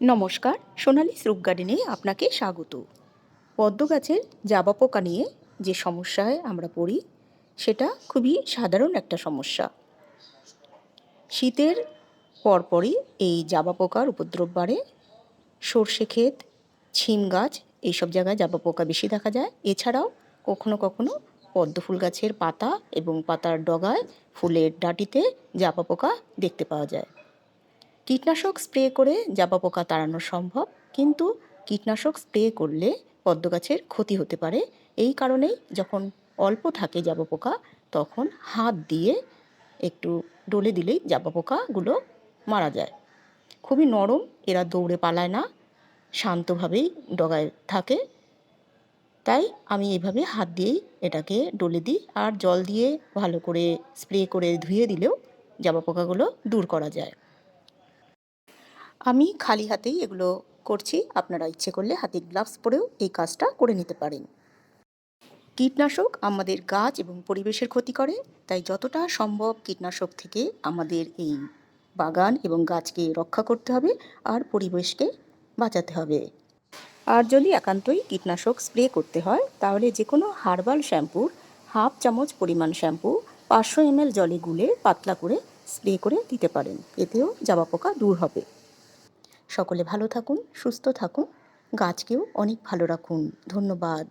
নমস্কার, সোনালি স্রুপ গার্ডেনে আপনাকে স্বাগত। পদ্ম গাছের জাবা পোকা নিয়ে যে সমস্যায় আমরা পড়ি, সেটা খুবই সাধারণ একটা সমস্যা। শীতের পরপরই এই জাবা পোকার উপদ্রব বাড়ে। সর্ষে ক্ষেত, ছিম গাছ, এইসব জায়গায় জাবা পোকা বেশি দেখা যায়। এছাড়াও কখনো কখনো পদ্ম ফুল গাছের পাতা এবং পাতার ডগায় ফুলের ডাঁটিতে জাবা পোকা দেখতে পাওয়া যায়। কীটনাশক স্প্রে করে জাবা পোকা তাড়ানো সম্ভব, কিন্তু কীটনাশক স্প্রে করলে পদ্ম গাছের ক্ষতি হতে পারে। এই কারণেই যখন অল্প থাকে জাবা পোকা তখন হাত দিয়ে একটু ডলে দিলেই জাবা পোকাগুলো মারা যায়। খুবই নরম, এরা দৌড়ে পালায় না, শান্তভাবেই ডগায় থাকে। তাই আমি এইভাবে হাত দিয়েই এটাকে ডলে দিই আর জল দিয়ে ভালো করে স্প্রে করে ধুয়ে দিলেও জাবা পোকাগুলো দূর করা যায়। আমি খালি হাতেই এগুলো করছি। আপনারা ইচ্ছে করলে হাতে গ্লাভস পরেও এই কাজটা করে নিতে পারেন। কীটনাশক আমাদের গাছ এবং পরিবেশের ক্ষতি করে, তাই যতটা সম্ভব কীটনাশক থেকে আমাদের এই বাগান এবং গাছকে রক্ষা করতে হবে আর পরিবেশকে বাঁচাতে হবে। আর যদি একান্তই কীটনাশক স্প্রে করতে হয়, তাহলে যে কোনো হার্বাল শ্যাম্পুর হাফ চামচ পরিমাণ শ্যাম্পু, পাঁচশো এমএল জলে গুলে পাতলা করে স্প্রে করে দিতে পারেন। এতেও জাবা পোকা দূর হবে। সকলে ভালো থাকুন সুস্থ থাকুন গাছকেও অনেক ভালো রাখুন। ধন্যবাদ।